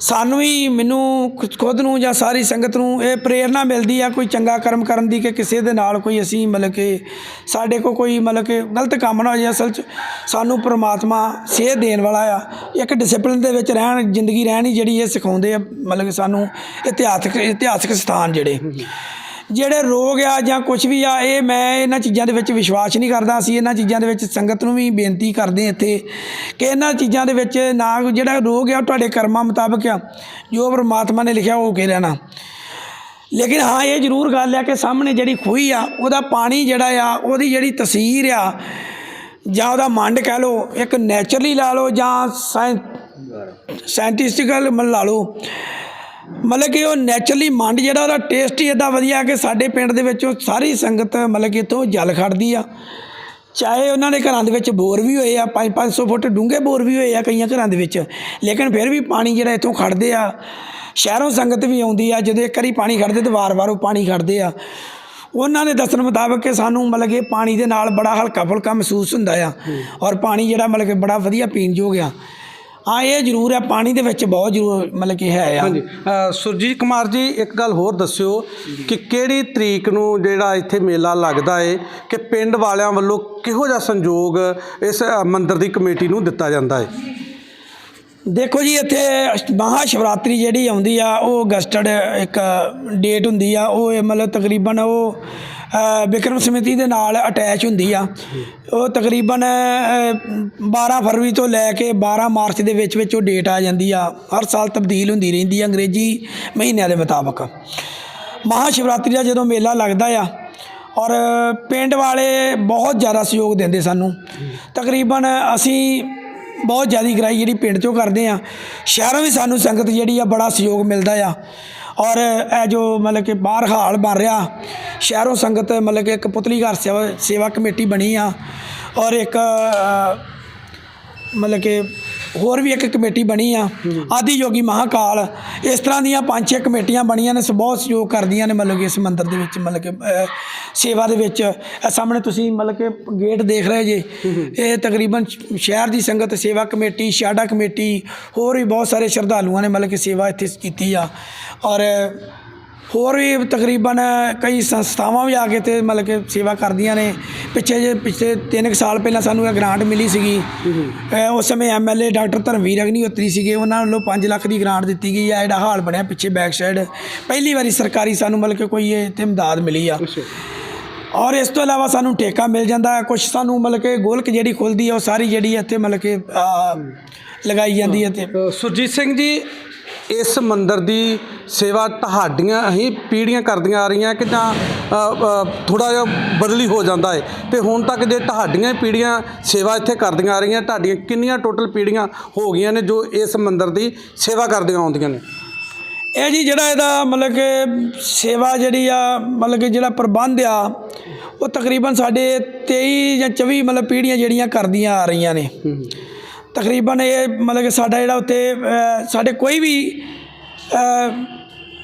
ਸਾਨੂੰ ਹੀ ਮੈਨੂੰ ਖੁਦ ਨੂੰ ਜਾਂ ਸਾਰੀ ਸੰਗਤ ਨੂੰ ਇਹ ਪ੍ਰੇਰਣਾ ਮਿਲਦੀ ਆ ਕੋਈ ਚੰਗਾ ਕਰਮ ਕਰਨ ਦੀ ਕਿ ਕਿਸੇ ਦੇ ਨਾਲ ਕੋਈ ਅਸੀਂ ਮਤਲਬ ਕਿ ਸਾਡੇ ਕੋ ਕੋਈ ਮਤਲਬ ਕਿ ਗਲਤ ਕੰਮ ਨਾ ਹੋ ਜਾਏ ਅਸਲ 'ਚ। ਸਾਨੂੰ ਪ੍ਰਮਾਤਮਾ ਸੇਧ ਦੇਣ ਵਾਲਾ ਆ। ਇੱਕ ਡਿਸਪਲਿਨ ਦੇ ਵਿੱਚ ਰਹਿਣ, ਜ਼ਿੰਦਗੀ ਰਹਿਣੀ ਜਿਹੜੀ ਇਹ ਸਿਖਾਉਂਦੇ ਆ, ਮਤਲਬ ਕਿ ਸਾਨੂੰ ਇਤਿਹਾਸਕ ਇਤਿਹਾਸਕ ਸਥਾਨ ਜਿਹੜੇ। ਜਿਹੜੇ ਰੋਗ ਆ ਜਾਂ ਕੁਝ ਵੀ ਆ, ਇਹ ਮੈਂ ਇਹਨਾਂ ਚੀਜ਼ਾਂ ਦੇ ਵਿੱਚ ਵਿਸ਼ਵਾਸ ਨਹੀਂ ਕਰਦਾ। ਅਸੀਂ ਇਹਨਾਂ ਚੀਜ਼ਾਂ ਦੇ ਵਿੱਚ ਸੰਗਤ ਨੂੰ ਵੀ ਬੇਨਤੀ ਕਰਦੇ ਇੱਥੇ ਕਿ ਇਹਨਾਂ ਚੀਜ਼ਾਂ ਦੇ ਵਿੱਚ ਨਾ ਜਿਹੜਾ ਰੋਗ ਆ, ਉਹ ਤੁਹਾਡੇ ਕਰਮਾਂ ਮੁਤਾਬਕ ਆ। ਜੋ ਪਰਮਾਤਮਾ ਨੇ ਲਿਖਿਆ, ਉਹ ਹੋ ਕੇ ਰਹਿਣਾ। ਲੇਕਿਨ ਹਾਂ, ਇਹ ਜ਼ਰੂਰ ਗੱਲ ਆ ਕਿ ਸਾਹਮਣੇ ਜਿਹੜੀ ਖੂਹੀ ਆ, ਉਹਦਾ ਪਾਣੀ ਜਿਹੜਾ ਆ, ਉਹਦੀ ਜਿਹੜੀ ਤਸਵੀਰ ਆ, ਜਾਂ ਉਹਦਾ ਮੰਡ ਕਹਿ ਲਓ, ਇੱਕ ਨੇਚਰਲੀ ਲਾ ਲਓ ਜਾਂ ਸਾਇੰਟਿਸਟੀਕਲ ਮਨ ਲਾ ਲਓ ਮਤਲਬ ਕਿ ਉਹ ਨੈਚੁਰਲੀ ਮੰਡ ਜਿਹੜਾ ਉਹਦਾ ਟੇਸਟ ਹੀ ਇਦਾਂ ਵਧੀਆ ਕਿ ਸਾਡੇ ਪਿੰਡ ਦੇ ਵਿੱਚ ਉਹ ਸਾਰੀ ਸੰਗਤ ਮਤਲਬ ਕਿ ਇੱਥੋਂ ਜਲ ਖੜਦੀ ਆ। ਚਾਹੇ ਉਹਨਾਂ ਦੇ ਘਰਾਂ ਦੇ ਵਿੱਚ ਬੋਰ ਵੀ ਹੋਏ ਆ 5-500 ਫੁੱਟ ਡੂੰਘੇ ਬੋਰ ਵੀ ਹੋਏ ਆ ਕਈਆਂ ਘਰਾਂ ਦੇ ਵਿੱਚ ਲੇਕਿਨ ਫਿਰ ਵੀ ਪਾਣੀ ਜਿਹੜਾ ਇੱਥੋਂ ਖੜਦੇ ਆ। ਸ਼ਹਿਰੋਂ ਸੰਗਤ ਵੀ ਆਉਂਦੀ ਆ ਜਦੋਂ ਇੱਕ ਵਾਰੀ ਪਾਣੀ ਖੜਦੇ ਤੇ ਵਾਰ-ਵਾਰ ਉਹ ਪਾਣੀ ਖੜਦੇ ਆ। ਉਹਨਾਂ ਦੇ ਦੱਸਣ ਮੁਤਾਬਕ ਕਿ ਸਾਨੂੰ ਮਤਲਬ ਕਿ ਪਾਣੀ ਦੇ ਨਾਲ ਬੜਾ ਹਲਕਾ ਫੁਲਕਾ ਮਹਿਸੂਸ ਹੁੰਦਾ ਆ। ਔਰ ਪਾਣੀ ਜਿਹੜਾ ਮਤਲਬ ਕਿ ਬੜਾ ਵਧੀਆ ਪੀਣ ਯੋਗ ਆ। ਹਾਂ ਇਹ ਜ਼ਰੂਰ ਹੈ ਪਾਣੀ ਦੇ ਵਿੱਚ ਬਹੁਤ ਜ਼ਰੂਰ ਮਤਲਬ ਕਿ ਹੈ ਆ। ਹਾਂਜੀ। ਅ, ਸੁਰਜੀਤ ਕੁਮਾਰ ਜੀ ਇੱਕ ਗੱਲ ਹੋਰ ਦੱਸਿਓ ਕਿ ਕਿਹੜੀ ਤਰੀਕ ਨੂੰ ਜਿਹੜਾ ਇੱਥੇ ਮੇਲਾ ਲੱਗਦਾ ਏ ਕਿ ਪਿੰਡ ਵਾਲਿਆਂ ਵੱਲੋਂ ਕਿਹੋ ਜਿਹਾ ਸੰਯੋਗ ਇਸ ਅ, ਮੰਦਿਰ ਦੀ ਕਮੇਟੀ ਨੂੰ ਦਿੱਤਾ ਜਾਂਦਾ ਏ? ਦੇਖੋ ਜੀ ਇੱਥੇ ਮਹਾ ਸ਼ਿਵਰਾਤਰੀ ਜਿਹੜੀ ਆਉਂਦੀ ਆ ਉਹ ਅਗਸਟਡ ਇੱਕ ਡੇਟ ਹੁੰਦੀ ਆ ਉਹ ਇਹ ਮਤਲਬ ਤਕਰੀਬਨ ਉਹ ਵਿਕਰਮ ਸਮਿਤੀ ਦੇ ਨਾਲ ਅਟੈਚ ਹੁੰਦੀ ਆ। ਉਹ ਤਕਰੀਬਨ ਅ, 12 ਫਰਵਰੀ ਤੋਂ ਲੈ ਕੇ 12 ਮਾਰਚ ਦੇ ਵਿੱਚ ਵਿੱਚ ਉਹ ਡੇਟ ਆ ਜਾਂਦੀ ਆ। ਹਰ ਸਾਲ ਤਬਦੀਲ ਹੁੰਦੀ ਰਹਿੰਦੀ ਆ ਅੰਗਰੇਜ਼ੀ ਮਹੀਨਿਆਂ ਦੇ ਮੁਤਾਬਕ। ਮਹਾ ਸ਼ਿਵਰਾਤਰੀ ਦਾ ਜਦੋਂ ਮੇਲਾ ਲੱਗਦਾ ਆ ਔਰ ਪਿੰਡ ਵਾਲੇ ਬਹੁਤ ਜ਼ਿਆਦਾ ਸਹਿਯੋਗ ਦਿੰਦੇ ਸਾਨੂੰ। ਤਕਰੀਬਨ ਅਸੀਂ ਬਹੁਤ ਜ਼ਿਆਦਾ ਗਰਾਈ ਜਿਹੜੀ ਪਿੰਡ ਚੋਂ ਕਰਦੇ ਆ। ਸ਼ਹਿਰੋਂ ਵੀ ਸਾਨੂੰ ਸੰਗਤ ਜਿਹੜੀ ਆ ਬੜਾ ਸਹਿਯੋਗ ਮਿਲਦਾ ਆ। ਔਰ ਇਹ ਜੋ ਮਤਲਬ ਕਿ ਬਾਹਰ ਹਾਲ ਬਣ ਰਿਹਾ, ਸ਼ਹਿਰੋਂ ਸੰਗਤ ਮਤਲਬ ਕਿ ਇੱਕ ਪੁਤਲੀ ਘਰ ਸੇਵਾ ਸੇਵਾ ਕਮੇਟੀ ਬਣੀ ਆ ਔਰ ਇੱਕ ਮਤਲਬ ਕਿ ਹੋਰ ਵੀ ਇੱਕ ਕਮੇਟੀ ਬਣੀ ਆ ਆਦੀ ਯੋਗੀ ਮਹਾਕਾਲ। ਇਸ ਤਰ੍ਹਾਂ ਦੀਆਂ ਪੰਜ ਛੇ ਕਮੇਟੀਆਂ ਬਣੀਆਂ ਨੇ ਸ ਬਹੁਤ ਸਹਿਯੋਗ ਕਰਦੀਆਂ ਨੇ ਮਤਲਬ ਕਿ ਇਸ ਮੰਦਿਰ ਦੇ ਵਿੱਚ ਮਤਲਬ ਕਿ ਅਹ, ਸੇਵਾ ਦੇ ਵਿੱਚ। ਇਹ ਸਾਹਮਣੇ ਤੁਸੀਂ ਮਤਲਬ ਕਿ ਗੇਟ ਦੇਖ ਰਹੇ ਜੇ। ਇਹ ਤਕਰੀਬਨ ਸ਼- ਸ਼ਹਿਰ ਦੀ ਸੰਗਤ ਸੇਵਾ ਕਮੇਟੀ ਸ਼ਾਡਾ ਕਮੇਟੀ ਹੋਰ ਵੀ ਬਹੁਤ ਸਾਰੇ ਸ਼ਰਧਾਲੂਆਂ ਨੇ ਮਤਲਬ ਕਿ ਸੇਵਾ ਇੱਥੇ ਕੀਤੀ ਆ। ਔਰ ਹੋਰ ਵੀ ਤਕਰੀਬਨ ਕਈ ਸੰਸਥਾਵਾਂ ਵੀ ਆ ਕੇ ਤੇ ਮਤਲਬ ਕਿ ਸੇਵਾ ਕਰਦੀਆਂ ਨੇ। ਪਿੱਛੇ ਜੇ ਪਿਛਲੇ 3 ਸਾਲ ਪਹਿਲਾਂ ਸਾਨੂੰ ਇਹ ਗ੍ਰਾਂਟ ਮਿਲੀ ਸੀਗੀ। ਉਸ ਸਮੇਂ ਐਮਐਲਏ ਡਾਕਟਰ ਧਰਮਵੀਰ ਅਗਨੀਹੋਤਰੀ ਸੀਗੇ। ਉਹਨਾਂ ਵੱਲੋਂ 5 ਲੱਖ ਦੀ ਗ੍ਰਾਂਟ ਦਿੱਤੀ ਗਈ ਆ। ਜਿਹੜਾ ਹਾਲ ਬਣਿਆ ਪਿੱਛੇ ਬੈਕ ਸਾਈਡ ਪਹਿਲੀ ਵਾਰੀ ਸਰਕਾਰੀ ਸਾਨੂੰ ਮਤਲਬ ਕਿ ਕੋਈ ਇਹ ਇੱਥੇ ਇਮਦਾਦ ਮਿਲੀ ਆ। ਔਰ ਇਸ ਤੋਂ ਇਲਾਵਾ ਸਾਨੂੰ ਠੇਕਾ ਮਿਲ ਜਾਂਦਾ ਕੁਝ ਸਾਨੂੰ ਮਤਲਬ ਕਿ ਗੋਲਕ ਜਿਹੜੀ ਖੁੱਲਦੀ ਆ ਉਹ ਸਾਰੀ ਜਿਹੜੀ ਇੱਥੇ ਮਤਲਬ ਕਿ ਲਗਾਈ ਜਾਂਦੀ ਹੈ ਤੇ ਸੁਰਜੀਤ ਸਿੰਘ ਜੀ ਇਸ ਮੰਦਿਰ ਦੀ ਸੇਵਾ ਤੁਹਾਡੀਆਂ ਹੀ ਪੀੜ੍ਹੀਆਂ ਕਰਦੀਆਂ ਆ ਰਹੀਆਂ ਕਿ ਜਾਂ ਥੋੜਾ ਜਿਹਾ ਬਦਲੀ ਹੋ ਜਾਂਦਾ ਹੈ ਤੇ ਹੁਣ ਤੱਕ ਜੇ ਤੁਹਾਡੀਆਂ ਹੀ ਪੀੜ੍ਹੀਆਂ ਸੇਵਾ ਇੱਥੇ ਕਰਦੀਆਂ ਆ ਰਹੀਆਂ ਤੁਹਾਡੀਆਂ ਕਿੰਨੀਆਂ ਟੋਟਲ ਪੀੜ੍ਹੀਆਂ ਹੋ ਗਈਆਂ ਨੇ ਜੋ ਇਸ ਮੰਦਿਰ ਦੀ ਸੇਵਾ ਕਰਦੀਆਂ ਆਉਂਦੀਆਂ ਨੇ? ਇਹ ਜੀ ਜਿਹੜਾ ਇਹਦਾ ਮਤਲਬ ਕਿ ਸੇਵਾ ਜਿਹੜੀ ਆ ਮਤਲਬ ਕਿ ਜਿਹੜਾ ਪ੍ਰਬੰਧ ਆ ਉਹ ਤਕਰੀਬਨ ਸਾਡੇ 23 ਜਾਂ 24 ਮਤਲਬ ਪੀੜ੍ਹੀਆਂ ਜਿਹੜੀਆਂ ਕਰਦੀਆਂ ਆ ਰਹੀਆਂ ਨੇ। ਤਕਰੀਬਨ ਇਹ ਮਤਲਬ ਕਿ ਸਾਡਾ ਜਿਹੜਾ ਉੱਤੇ ਸਾਡੇ ਕੋਈ ਵੀ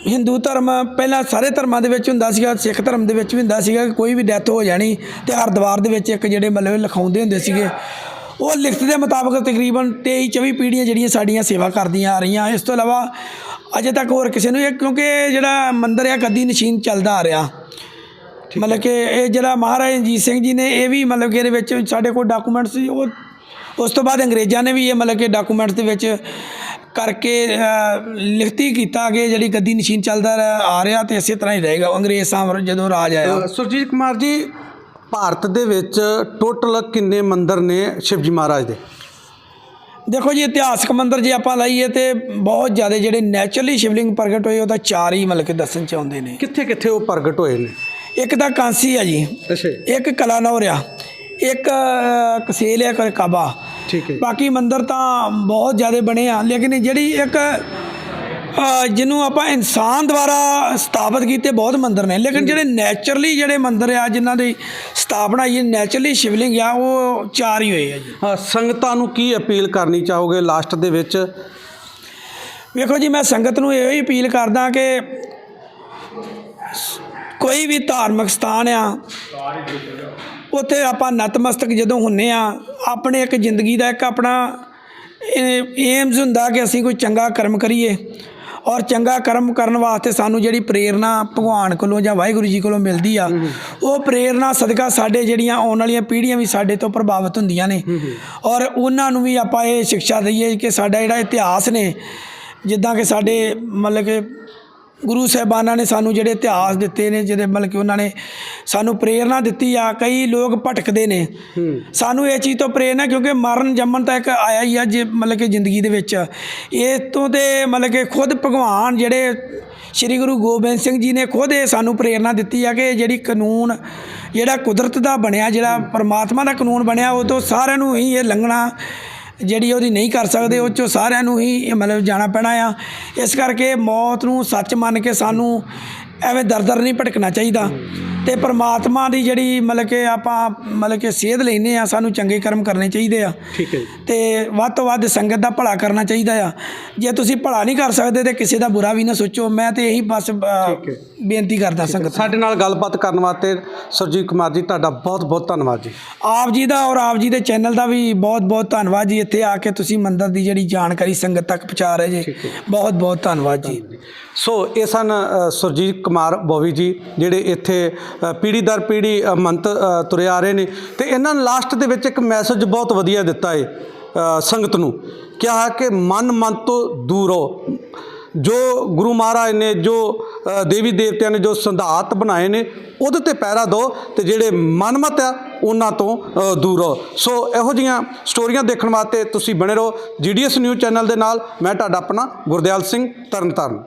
ਹਿੰਦੂ ਧਰਮ ਪਹਿਲਾਂ ਸਾਰੇ ਧਰਮਾਂ ਦੇ ਵਿੱਚ ਹੁੰਦਾ ਸੀਗਾ ਸਿੱਖ ਧਰਮ ਦੇ ਵਿੱਚ ਵੀ ਹੁੰਦਾ ਸੀਗਾ ਕਿ ਕੋਈ ਵੀ ਡੈਥ ਹੋ ਜਾਣੀ ਤੇ ਹਰਦੁਆਰ ਦੇ ਵਿੱਚ ਇੱਕ ਜਿਹੜੇ ਮਤਲਬ ਲਿਖਾਉਂਦੇ ਹੁੰਦੇ ਸੀਗੇ। ਉਹ ਲਿਖਤ ਦੇ ਮੁਤਾਬਕ ਤਕਰੀਬਨ 23 24 ਪੀੜ੍ਹੀਆਂ ਜਿਹੜੀਆਂ ਸਾਡੀਆਂ ਸੇਵਾ ਕਰਦੀਆਂ ਆ ਰਹੀਆਂ। ਇਸ ਤੋਂ ਇਲਾਵਾ ਅਜੇ ਤੱਕ ਹੋਰ ਕਿਸੇ ਨੂੰ ਇਹ ਕਿਉਂਕਿ ਜਿਹੜਾ ਮੰਦਿਰ ਆ ਕਦੀ ਨਸ਼ੀਨ ਚੱਲਦਾ ਆ ਰਿਹਾ। ਮਤਲਬ ਕਿ ਇਹ ਜਿਹੜਾ ਮਹਾਰਾਜਾ ਰਣਜੀਤ ਸਿੰਘ ਜੀ ਨੇ ਇਹ ਵੀ ਮਤਲਬ ਕਿ ਇਹਦੇ ਵਿੱਚ ਸਾਡੇ ਕੋਲ ਡਾਕੂਮੈਂਟ ਸੀ ਉਹ ਉਸ ਤੋਂ ਬਾਅਦ ਅੰਗਰੇਜ਼ਾਂ ਨੇ ਵੀ ਇਹ ਮਤਲਬ ਕਿ ਡਾਕੂਮੈਂਟ ਦੇ ਵਿੱਚ ਕਰਕੇ ਲਿਖਤੀ ਕੀਤਾ ਕਿ ਜਿਹੜੀ ਗੱਦੀ ਨਸ਼ੀਨ ਚੱਲਦਾ ਰਿਹਾ- ਆ ਰਿਹਾ ਤੇ ਇਸੇ ਤਰ੍ਹਾਂ ਹੀ ਰਹੇਗਾ। ਅੰਗਰੇਜ਼ ਸਾਮਰਾਜ ਜਦੋਂ ਰਾਜ ਆਇਆ। ਸੁਰਜੀਤ ਕੁਮਾਰ ਜੀ ਭਾਰਤ ਦੇ ਵਿੱਚ ਟੋਟਲ ਕਿੰਨੇ ਮੰਦਿਰ ਨੇ ਸ਼ਿਵਜੀ ਮਹਾਰਾਜ ਦੇ? ਦੇਖੋ ਜੀ ਇਤਿਹਾਸਕ ਮੰਦਿਰ ਜੇ ਆਪਾਂ ਲਾਈਏ ਤੇ ਬਹੁਤ ਜ਼ਿਆਦਾ ਜਿਹੜੇ ਨੈਚੁਰਲੀ ਸ਼ਿਵਲਿੰਗ ਪ੍ਰਗਟ ਹੋਏ ਉਹ ਤਾਂ ਚਾਰ ਹੀ ਮਤਲਬ ਕਿ ਦੱਸਣ ਚ ਆਉਂਦੇ ਨੇ। ਕਿੱਥੇ ਕਿੱਥੇ ਉਹ ਪ੍ਰਗਟ ਹੋਏ ਨੇ? ਇੱਕ ਤਾਂ ਕਾਂਸੀ ਆ ਜੀ। ਅੱਛਾ ਇੱਕ ਕਲਾਨੌਰ ਆ। ਇੱਕ ਕਸੇਲ ਆ ਕ- ਕਾਬਾ ਠੀਕ ਹੈ ਬਾਕੀ ਮੰਦਿਰ ਤਾਂ ਬਹੁਤ ਜ਼ਿਆਦਾ ਬਣੇ ਆ ਲੇਕਿਨ ਜਿਹੜੀ ਇੱਕ ਜਿਹਨੂੰ ਆਪਾਂ ਇਨਸਾਨ ਦੁਆਰਾ ਸਥਾਪਿਤ ਕੀਤੇ ਬਹੁਤ ਮੰਦਿਰ ਨੇ। ਲੇਕਿਨ ਜਿਹੜੇ ਨੇਚਰਲੀ ਜਿਹੜੇ ਮੰਦਿਰ ਆ ਜਿਨ੍ਹਾਂ ਦੀ ਸਥਾਪਨਾ ਇਹ ਨੇਚਰਲੀ ਸ਼ਿਵਲਿੰਗ ਆ ਉਹ ਚਾਰ ਹੀ ਹੋਏ ਆ ਜੀ। ਸੰਗਤਾਂ ਨੂੰ ਕੀ ਅਪੀਲ ਕਰਨੀ ਚਾਹੋਗੇ ਲਾਸਟ ਦੇ ਵਿੱਚ? ਵੇਖੋ ਜੀ ਮੈਂ ਸੰਗਤ ਨੂੰ ਇਹੋ ਹੀ ਅਪੀਲ ਕਰਦਾ ਕਿ ਕੋਈ ਵੀ ਧਾਰਮਿਕ ਸਥਾਨ ਆ ਉੱਥੇ ਆਪਾਂ ਨਤਮਸਤਕ ਜਦੋਂ ਹੁੰਨੇ ਆ ਆਪਣੇ ਇੱਕ ਜ਼ਿੰਦਗੀ ਦਾ ਇੱਕ ਆਪਣਾ ਏਮਸ ਹੁੰਦਾ ਕਿ ਅਸੀਂ ਕੋਈ ਚੰਗਾ ਕਰਮ ਕਰੀਏ ਔਰ ਚੰਗਾ ਕਰਮ ਕਰਨ ਵਾਸਤੇ ਸਾਨੂੰ ਜਿਹੜੀ ਪ੍ਰੇਰਣਾ ਭਗਵਾਨ ਕੋਲੋਂ ਜਾਂ ਵਾਹਿਗੁਰੂ ਜੀ ਕੋਲੋਂ ਮਿਲਦੀ ਆ ਉਹ ਪ੍ਰੇਰਣਾ ਸਦਕਾ ਸਾਡੇ ਜਿਹੜੀਆਂ ਆਉਣ ਵਾਲੀਆਂ ਪੀੜ੍ਹੀਆਂ ਵੀ ਸਾਡੇ ਤੋਂ ਪ੍ਰਭਾਵਿਤ ਹੁੰਦੀਆਂ ਨੇ। ਔਰ ਉਹਨਾਂ ਨੂੰ ਵੀ ਆਪਾਂ ਇਹ ਸਿੱਖਿਆ ਦਈਏ ਕਿ ਸਾਡਾ ਜਿਹੜਾ ਇਤਿਹਾਸ ਨੇ ਜਿੱਦਾਂ ਕਿ ਸਾਡੇ ਮਤਲਬ ਕਿ ਗੁਰੂ ਸਾਹਿਬਾਨਾਂ ਨੇ ਸਾਨੂੰ ਜਿਹੜੇ ਇਤਿਹਾਸ ਦਿੱਤੇ ਨੇ ਜਿਹਦੇ ਮਤਲਬ ਕਿ ਉਹਨਾਂ ਨੇ ਸਾਨੂੰ ਪ੍ਰੇਰਣਾ ਦਿੱਤੀ ਆ ਕਈ ਲੋਕ ਭਟਕਦੇ ਨੇ। ਸਾਨੂੰ ਇਹ ਚੀਜ਼ ਤੋਂ ਪ੍ਰੇਰਨਾ ਕਿਉਂਕਿ ਮਰਨ ਜੰਮਣ ਤਾਂ ਇੱਕ ਆਇਆ ਹੀ ਆ ਜੇ ਮਤਲਬ ਕਿ ਜ਼ਿੰਦਗੀ ਦੇ ਵਿੱਚ। ਇਸ ਤੋਂ ਤੇ ਮਤਲਬ ਕਿ ਖੁਦ ਭਗਵਾਨ ਜਿਹੜੇ ਸ੍ਰੀ ਗੁਰੂ ਗੋਬਿੰਦ ਸਿੰਘ ਜੀ ਨੇ ਖੁਦ ਇਹ ਸਾਨੂੰ ਪ੍ਰੇਰਣਾ ਦਿੱਤੀ ਆ ਕਿ ਜਿਹੜੀ ਕਾਨੂੰਨ ਜਿਹੜਾ ਕੁਦਰਤ ਦਾ ਬਣਿਆ ਜਿਹੜਾ ਪਰਮਾਤਮਾ ਦਾ ਕਾਨੂੰਨ ਬਣਿਆ ਉਹ ਤੋਂ ਸਾਰਿਆਂ ਨੂੰ ਹੀ ਇਹ ਲੰਘਣਾ ਜਿਹੜੀ ਉਹਦੀ ਨਹੀਂ ਕਰ ਸਕਦੇ, ਉਹ ਚੋਂ ਸਾਰਿਆਂ ਨੂੰ ਹੀ ਮਤਲਬ ਜਾਣਾ ਪੈਣਾ ਆ। ਇਸ ਕਰਕੇ ਮੌਤ ਨੂੰ ਸੱਚ ਮੰਨ ਕੇ ਸਾਨੂੰ ਐਵੇਂ ਦਰ-ਦਰ ਨਹੀਂ ਭਟਕਣਾ ਚਾਹੀਦਾ। ਤੇ ਪ੍ਰਮਾਤਮਾ ਦੀ ਜਿਹੜੀ ਮਤਲਬ ਕਿ ਆਪਾਂ ਮਤਲਬ ਕਿ ਸੇਧ ਲੈਨੇ ਆ ਸਾਨੂੰ ਚੰਗੇ ਕਰਮ ਕਰਨੇ ਚਾਹੀਦੇ ਆ। ਠੀਕ ਹੈ ਜੀ। ਤੇ ਵੱਧ ਤੋਂ ਵੱਧ ਸੰਗਤ ਦਾ ਭਲਾ ਕਰਨਾ ਚਾਹੀਦਾ ਆ। ਜੇ ਤੁਸੀਂ ਭਲਾ ਨਹੀਂ ਕਰ ਸਕਦੇ ਤੇ ਕਿਸੇ ਦਾ ਬੁਰਾ ਵੀ ਨਾ ਸੋਚੋ ਮੈਂ ਤੇ ਇਹੀ ਬਸ। ਬੇਨਤੀ ਕਰਦਾ ਸੰਗਤ ਸਾਡੇ ਨਾਲ ਗੱਲਬਾਤ ਕਰਨ ਵਾਸਤੇ ਸੁਰਜੀਤ ਕੁਮਾਰ ਜੀ ਤੁਹਾਡਾ ਬਹੁਤ ਬਹੁਤ ਧੰਨਵਾਦ ਜੀ। ਆਪ ਜੀ ਦਾ ਔਰ ਆਪ ਜੀ ਦੇ ਚੈਨਲ ਦਾ ਵੀ ਬਹੁਤ ਬਹੁਤ ਧੰਨਵਾਦ ਜੀ। ਇੱਥੇ ਆ ਕੇ ਤੁਸੀਂ ਮੰਦਿਰ ਦੀ ਜਿਹੜੀ ਜਾਣਕਾਰੀ ਸੰਗਤ ਤੱਕ ਪਹੁੰਚਾ ਰਹੇ ਜੀ। ਬਹੁਤ ਬਹੁਤ ਧੰਨਵਾਦ ਜੀ। ਸੋ ਇਹ ਸਨ ਸੁਰਜੀਤ ਕੁਮਾਰ ਬੋਵੀ ਜੀ ਜਿਹੜੇ ਇੱਥੇ ਅ, ਪੀੜ੍ਹੀ ਦਰ ਪੀੜ੍ਹੀ ਮੰਤ ਤੁਰੇ ਆ ਰਹੇ ਨੇ। ਤੇ ਇਹਨਾਂ ਨੇ ਲਾਸਟ ਦੇ ਵਿੱਚ ਇੱਕ ਮੈਸੇਜ ਬਹੁਤ ਵਧੀਆ ਦਿੱਤਾ ਏ ਸੰਗਤ ਨੂੰ। ਕਿਹਾ ਕਿ ਮਨ ਮਨ ਤੋਂ ਦੂਰ ਹੋ ਜੋ ਗੁਰੂ ਮਹਾਰਾਜ ਨੇ ਜੋ ਦੇਵੀ ਦੇਵਤਿਆਂ ਨੇ ਜੋ ਸਿਧਾਂਤ ਬਣਾਏ ਨੇ ਉਹਦੇ ਤੇ ਪਹਿਰਾ ਦਿਓ ਤੇ ਜਿਹੜੇ ਮਨਮਤ ਆ ਉਹਨਾਂ ਤੋਂ ਦੂਰ ਰਹੋ। ਸੋ ਇਹੋ ਜੀਆਂ ਸਟੋਰੀਆਂ ਦੇਖਣ ਵਾਸਤੇ ਤੁਸੀਂ ਬਣੇ ਰਹੋ ਜੀਡੀਐਸ ਨਿਊਜ਼ ਚੈਨਲ ਦੇ ਨਾਲ। ਮੈਂ ਤੁਹਾਡਾ ਆਪਣਾ ਗੁਰਦਿਆਲ ਸਿੰਘ ਤਰਨਤਾਰਨ।